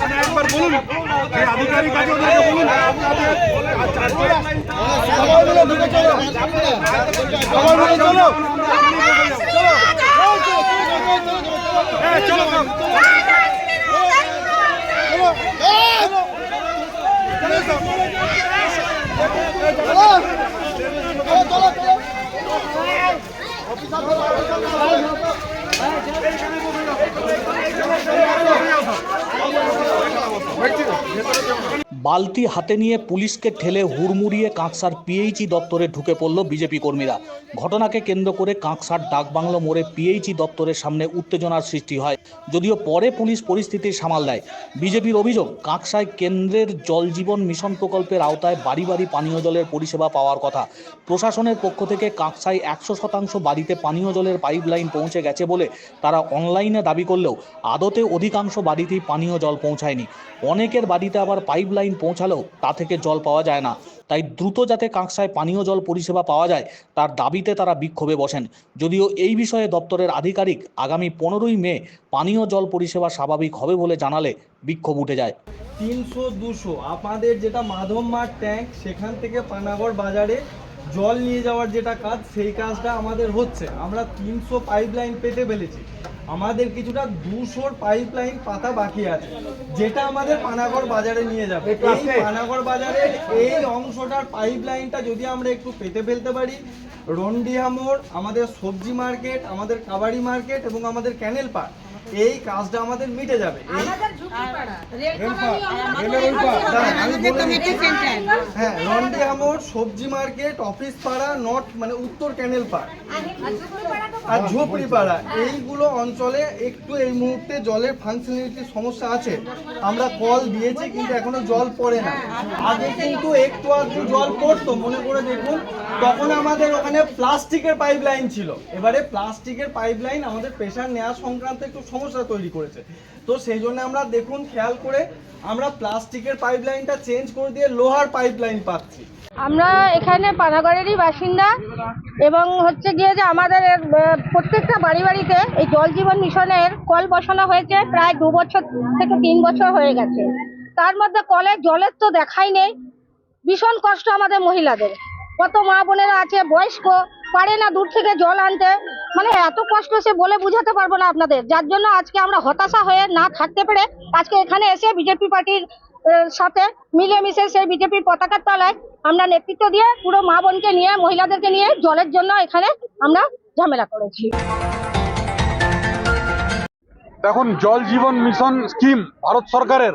মানে একবার বলুন এই আধিকারিক আছে ওদেরকে বলুন সবাই মিলে ঢুকে চলো সবাই মিলে চলো চলো চলো চলো ঠিক আছে বালতি হাতে নিয়ে পুলিশকে ঠেলে হুড়মুড়িয়ে কাঁকসার পিএইচই দপ্তরে ঢুকে পড়ল বিজেপি কর্মীরা। ঘটনাকে কেন্দ্র করে কাঁকসার ডাকবাংলো মোড়ে পিএইচই দপ্তরের সামনে উত্তেজনার সৃষ্টি হয়, যদিও পরে পুলিশ পরিস্থিতি সামাল দেয়। বিজেপির অভিযোগ, কাঁকসায় কেন্দ্রের জল জীবন মিশন প্রকল্পের আওতায় বাড়ি বাড়ি পানীয় জলের পরিষেবা পাওয়ার কথা। প্রশাসনের পক্ষ থেকে কাঁকসায় একশো শতাংশ বাড়িতে পানীয় জলের পাইপলাইন পৌঁছে গেছে বলে তারা অনলাইনে দাবি করলেও আদতে অধিকাংশ বাড়িতেই পানীয় জল পৌঁছায়নি। অনেকের বাড়িতে আবার পাইপলাইন পৌঁছালেও তা থেকে জল পাওয়া যায় না। তাই দ্রুত যাতে কাঁকসায় পানীয় জল পরিষেবা পাওয়া যায়, তার দাবিতে তারা বিক্ষোভে বসেন। যদিও এই বিষয়ে দপ্তরের আধিকারিক আগামী পনেরোই মে পানীয় জল পরিষেবা স্বাভাবিক হবে বলে জানালে বিক্ষোভ উঠে যায়। তিনশো দুশো, আমাদের যেটা মাধব মাঠ ট্যাঙ্ক সেখান থেকে পানাগড় বাজারে জল নিয়ে যাওয়ার যেটা কাজ সেই কাজটা আমাদের হচ্ছে। আমরা তিনশো পাইপ লাইন পেতে ফেলেছি। আমাদের কিছুটা দুশোর পাইপ লাইন পাতা বাকি আছে। যেটা আমাদের পানাগড় বাজারে নিয়ে যাবে। এই পানাগড় বাজারের এই অংশটার পাইপ লাইনটা যদি আমরা একটু পেতে ফেলতে পারি রন্ডিহা মোড় আমাদের সবজি মার্কেট আমাদের কাবাডি মার্কেট এবং আমাদের ক্যানেল পার্ক এই কাজটা আমাদের মিটে যাবে। হ্যাঁ রন্ডে সবজি মার্কেট অফিস পাড়া নর্থ মানে উত্তর ক্যানেল পাড়। আর ঝুপড়ি পাড়া এইগুলো অঞ্চলে একটু এই মুহূর্তে জলের ফাংশনালিটির সমস্যা আছে। আমরা কল দিয়েছি কিন্তু এখনও জল পড়ে না। আগে কিন্তু একটু আধটু জল পড়তো মনে করে দেখুন। তখন আমাদের ওখানে প্লাস্টিকের পাইপ লাইন ছিল। এবারে প্লাস্টিকের পাইপ লাইন আমাদের প্রেশার নেওয়া সংক্রান্ত একটু সমস্যা তৈরি করেছে। তো সেই জন্য আমরা দেখুন, খেয়াল করে আমরা প্লাস্টিকের পাইপ লাইনটা চেঞ্জ করে দিয়ে লোহার পাইপ লাইন পাচ্ছি। আমরা এখানে পানাগড়েরই বাসিন্দা এবং হচ্ছে গিয়ে যে আমাদের প্রত্যেকটা বাড়ি বাড়িতে এই জল জীবন মিশনের কল বসানো হয়েছে প্রায় দু বছর থেকে তিন বছর হয়ে গেছে। তার মধ্যে কলে জলের তো দেখাই নেই। ভীষণ কষ্ট আমাদের মহিলাদের। কত মা বোনেরা আছে, বয়স্ক পারে না দূর থেকে জল আনতে। মানে এত কষ্ট সে বলে বুঝাতে পারব না আপনাদের। যার জন্য আজকে আমরা হতাশা হয়ে না থাকতে পেরে আজকে এখানে এসে বিজেপি পার্টির সাথে মিলেমিশে সেই বিজেপির পতাকার তলায় আমরা নেতৃত্ব দিয়ে পুরো মা বোনকে নিয়ে, মহিলাদেরকে নিয়ে জলের জন্য এখানে আমরা ঝামেলা করেছি। দেখুন, জল জীবন মিশন স্কিম ভারত সরকারের,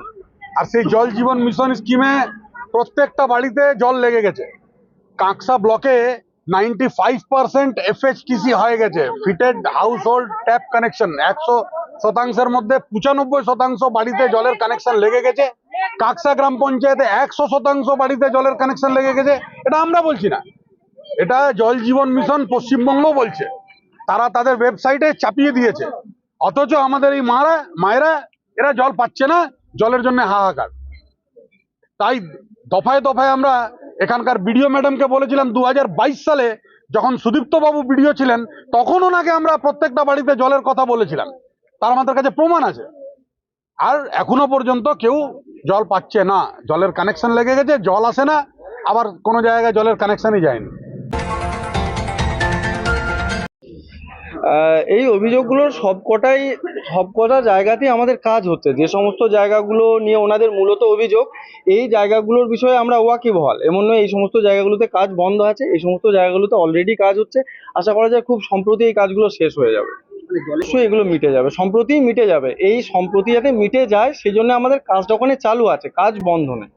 আর সেই জল জীবন মিশন স্কিমে প্রত্যেকটা বাড়িতে জল লেগে গেছে। কাঁকসা ব্লকে নাইনটি ফাইভ পার্সেন্ট এফএইচটিসি হয়ে গেছে। Fitted household tap connection একশো শতাংশের মধ্যে পঁচানব্বই শতাংশ বাড়িতে জলের কানেকশন লেগে গেছে। কাঁকসা গ্রাম পঞ্চায়েতে একশো শতাংশ বাড়িতে জলের কানেকশন লেগে গেছে। এটা আমরা বলছি না। এটা জল জীবন মিশন পশ্চিমবঙ্গ বলছে। তারা তাদের ওয়েবসাইটে চাপিয়ে দিয়েছে। অথচ আমাদের এই মারা, মায়েরা, এরা জল পাচ্ছে না। জলের জন্য হাহাকার। তাই দফায় দফায় আমরা এখানকার বিডিও ম্যাডামকে বলেছিলাম দু হাজার বাইশ সালে যখন সুদীপ্ত বাবু বিডিও ছিলেন, তখন ওনাকে আমরা প্রত্যেকটা বাড়িতে জলের কথা বলেছিলাম। তার আমাদের কাছে প্রমাণ আছে। আর এখনও পর্যন্ত কেউ জল পাচ্ছে না। জলের কানেকশন লেগে গেছে, জল আসে না, আবার কোনো জায়গায় জলের কানেকশনই যায়নি। এই অভিযোগগুলোর সবকটাই, সবকটা জায়গাতেই আমাদের কাজ হচ্ছে। যে সমস্ত জায়গাগুলো নিয়ে ওনাদের মূলত অভিযোগ, এই জায়গাগুলোর বিষয়ে আমরা ওয়াকিবহাল। এমন নয়, এই সমস্ত জায়গাগুলোতে কাজ বন্ধ আছে, এই সমস্ত জায়গাগুলোতে অলরেডি কাজ হচ্ছে। আশা করা যায় খুব সম্প্রতি এই কাজগুলো শেষ হয়ে যাবে। অবশ্যই এগুলো মিটে যাবে, সম্প্রতিই মিটে যাবে। এই সম্প্রতি যাতে মিটে যায়, সেই জন্য আমাদের কাজটা ওখানে চালু আছে, কাজ বন্ধ নেই।